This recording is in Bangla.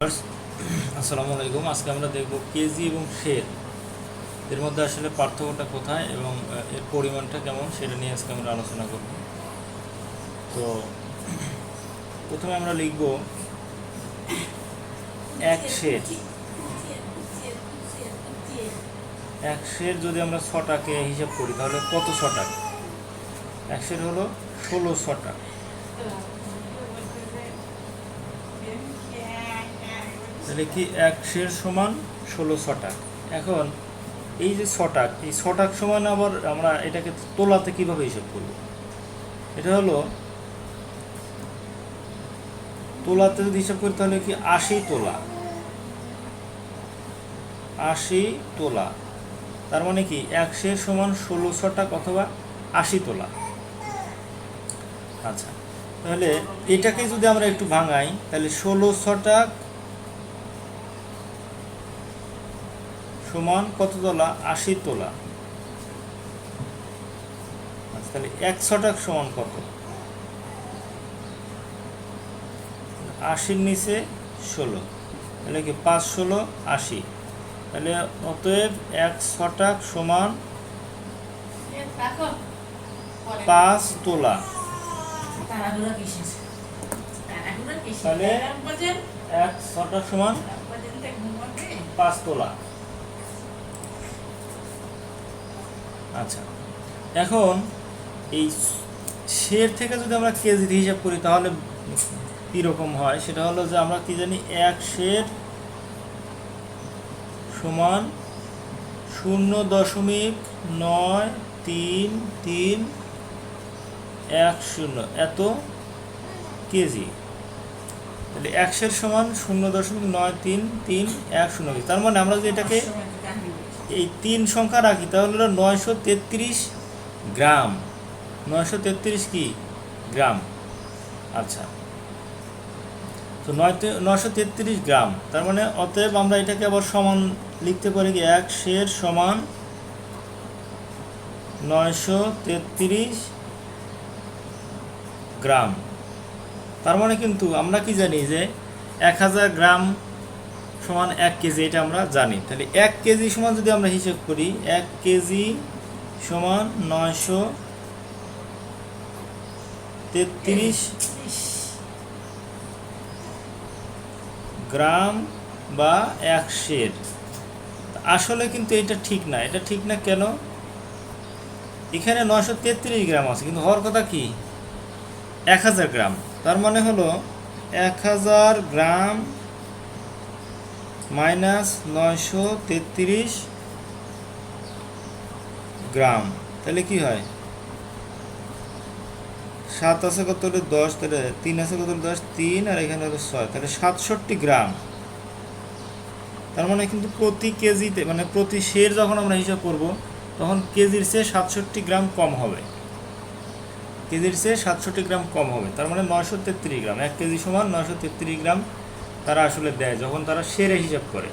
আসসালামু আলাইকুম। আজকে আমরা দেখব কেজি এবং শের এর মধ্যে আসলে পার্থক্যটা কোথায় এবং এর পরিমাণটা কেমন সেটা নিয়ে আজকে আমরা আলোচনা করব। তো, প্রথমে আমরা লিখব এক শের এক শের যদি আমরা ছটাকে হিসাব করি, তাহলে কত ছটা এক শের হলো ষোলো ছটা তাহলে কি এক শের সমান ষোলো ছটাক? এখন এই যে ছটাক, এই ছটাক সমান আবার আমরা এটাকে তোলাতে কীভাবে হিসাব করব? এটা হলো তোলাতে যদি হিসাব করি তাহলে কি আশি তোলা। আশি তোলা। তার মানে কি এক শের সমান ষোলো ছটাক অথবা আশি তোলা। আচ্ছা তাহলে এটাকে যদি আমরা একটু ভাঙাই, তাহলে ষোলো ছটাক সমান কত তোলা? আশি তোলা। আচ্ছা, তাহলে এক ছটাক সমান কত? আশির নিচে ষোলো। তাহলে কি পাঁচ ষোলো? আশি। তাহলে অতএব এক ছটাক সমান পাঁচ তোলা। তাহলে এক ছটাক সমান পাঁচ তোলা। আচ্ছা। এখন এই শের থেকে যদি আমরা কেজির হিসাব করি, তাহলে কীরকম হয়? সেটা হলো যে আমরা কী জানি, এক শের সমান শূন্য দশমিক নয় তিন তিন এক শূন্য। এত কেজি। তাহলে একশের সমান শূন্য দশমিক নয় তিন তিন এক শূন্য কেজি। তার মানে আমরা যদি এটাকে এই তিন সংখ্যা রাখি, তাহলে হলো নয়শো তেত্রিশ গ্রাম। নয়শো তেত্রিশ কি? গ্রাম। আচ্ছা। তো নয় নয়শো তেত্রিশ গ্রাম। তার মানে অতএব আমরা এটাকে আবার সমান লিখতে পারি কি, এক শের সমান নয়শো তেত্রিশ গ্রাম। তার মানে কিন্তু আমরা কি জানি যে এক হাজার গ্রাম সমান এক কেজি, এটা আমরা জানি। তাহলে এক কেজি সমান যদি আমরা হিসেব করি, এক কেজি সমান নয়শো তেত্রিশ গ্রাম বা এক শের আসলে কিন্তু এটা ঠিক না। এটা ঠিক না কেন? এখানে নয়শো তেত্রিশ গ্রাম আছে, কিন্তু হওয়ার কথা কি? এক হাজার গ্রাম। তার মানে হলো এক হাজার গ্রাম মাইনাস নয়শো তেত্রিশ গ্রাম। তাহলে কি হয়? সাত আছে কত দশ? তাহলে তিন আছে কত দশ? তিন, আর এখানে হলো ছয়। তাহলে সাতষট্টি গ্রাম। তার মানে কিন্তু প্রতি কেজিতে মানে প্রতি শের যখন আমরা হিসাব করব, তখন কেজির চেয়ে সাতষট্টি গ্রাম কম হবে। কেজির চেয়ে সাতষট্টি গ্রাম কম হবে। তার মানে নয়শো তেত্রিশ গ্রাম। এক কেজি সমান নয়শো তেত্রিশ গ্রাম তারা আসলে দেয় যখন তারা সেরে হিসাব করে।